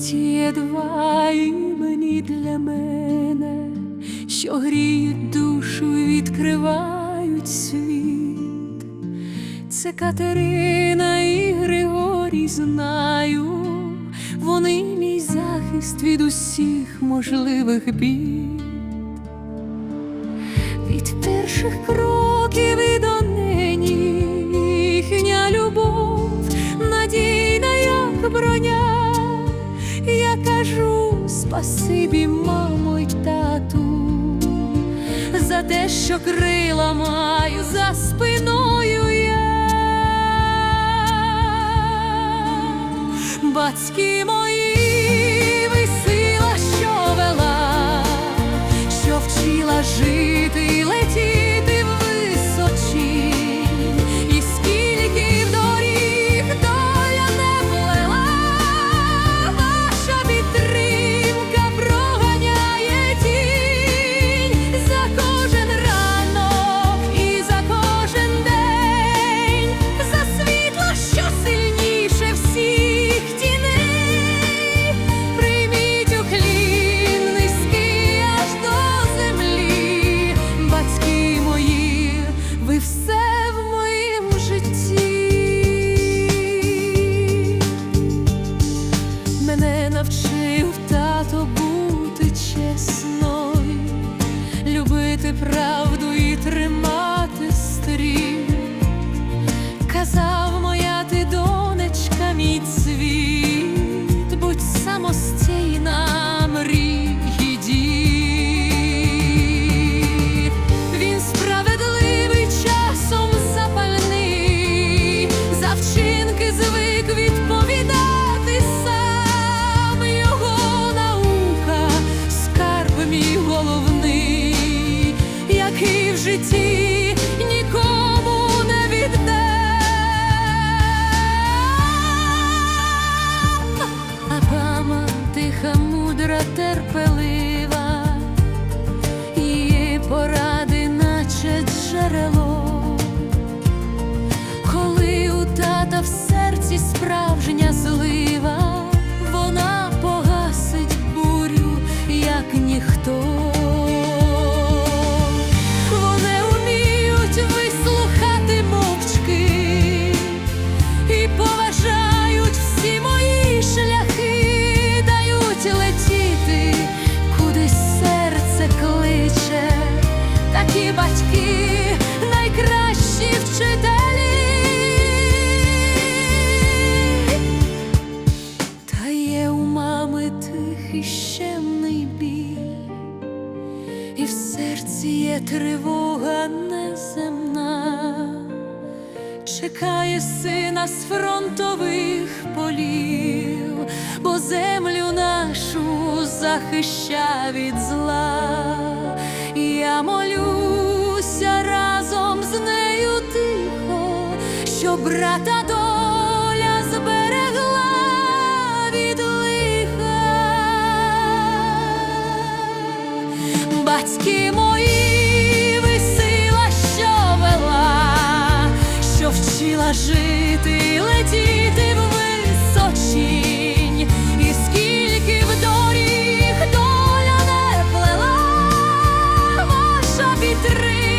ті два імені для мене, що гріють душу і відкривають світ. Це Катерина і Григорій знаю, вони мій захист від усіх можливих бід, від перших кроків. спасибі, мамо й тату, за те, що крила маю за спиною я. Батьки мої te para Є тривога неземна, чекає сина з фронтових полів, бо землю нашу захища від зла, я молюся разом з нею тихо, що брата до. Батьки мої висила, що вела, що вчила жити, летіти в височінь, і скільки в доріг доля не плела, ваша вітрина.